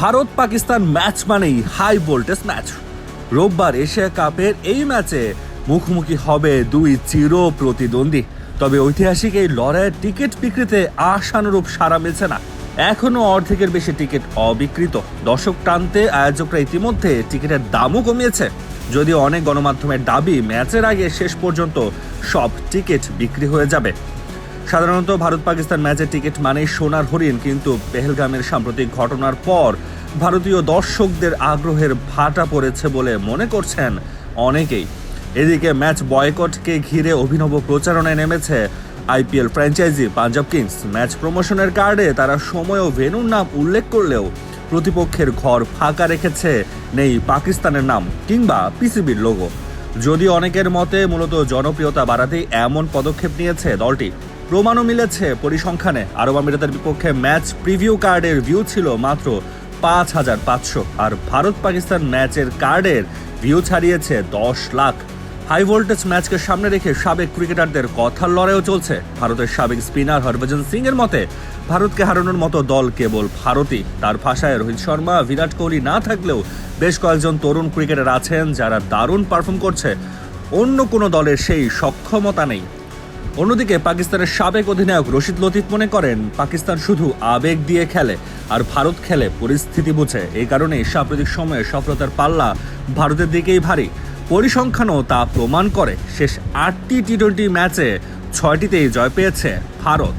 Bharat Pakistan match মানেই high voltage match. রোববার Asia কাপের এই ম্যাচে মুখোমুখি হবে দুই চির প্রতিদ্বন্দ্বী। তবে ঐতিহাসিক এই লড়াইয়ের টিকিট বিক্রিতে আশানুরূপ সাড়া মিলছে না। এখনও অর্ধেকের বেশি টিকিট অবিকৃত দর্শক টানতে আয়োজকরা ইতিমধ্যে টিকিটের দামও কমিয়েছে। যদিও অনেক গণমাধ্যমের দাবি, ম্যাচের আগে শেষ পর্যন্ত সব টিকিট বিক্রি হয়ে যাবে। সাধারণত ভারত পাকিস্তান ম্যাচের টিকিট মানেই সোনার হরিণ, কিন্তু পেহেলগামের সাম্প্রতিক ঘটনার পর ভারতীয় দর্শকদের আগ্রহের ভাটা পড়েছে বলে মনে করছেন অনেকেই। এদিকে ম্যাচ বয়কটকে ঘিরে অভিনব প্রচারণায় নেমেছে IPL franchise Punjab kings. Match প্রমোশনের কার্ডে তারা সময় ও ভেনুর নাম উল্লেখ করলেও প্রতিপক্ষের ঘর ফাঁকা রেখেছে নেই পাকিস্তানের নাম কিংবা পিসিবির লোগো যদিও অনেকের মতে মূলত জনপ্রিয়তা বাড়াতেই এমন পদক্ষেপ নিয়েছে দলটি। প্রমাণও মিলেছে পরিসংখ্যানে। আরব আমিরাতের বিপক্ষে ম্যাচ প্রিভিউ কার্ডের ভিউ ছিল মাত্র পাঁচ হাজার পাঁচশো। আর ভারত পাকিস্তান ম্যাচের কার্ডের ভিউ ছাড়িয়েছে দশ লাখ। হাই ভোল্টেজ ম্যাচকে সামনে রেখে সাবেক ক্রিকেটারদের কথার লড়াইও চলছে। ভারতের সাবেক স্পিনার হরভজন সিং এর মতে, ভারতকে হারানোর মতো দল কেবল ভারতই। তার ভাষায় রোহিত শর্মা, বিরাট কোহলি না থাকলেও বেশ কয়েকজন তরুণ ক্রিকেটার আছেন যারা দারুণ পারফর্ম করছে। অন্য কোনো দলের সেই সক্ষমতা নেই। অন্যদিকে পাকিস্তানের সাবেক অধিনায়ক রশিদ লতিফ মনে করেন, পাকিস্তান শুধু আবেগ দিয়ে খেলে আর ভারত খেলে পরিস্থিতি বুঝে। এই কারণে সাম্প্রতিক সময়ে সফলতার পাল্লা ভারতের দিকেই ভারী। পরিসংখ্যানও তা প্রমাণ করে, শেষ আটটি টি টোয়েন্টি ম্যাচে ছয়টিতেই জয় পেয়েছে ভারত।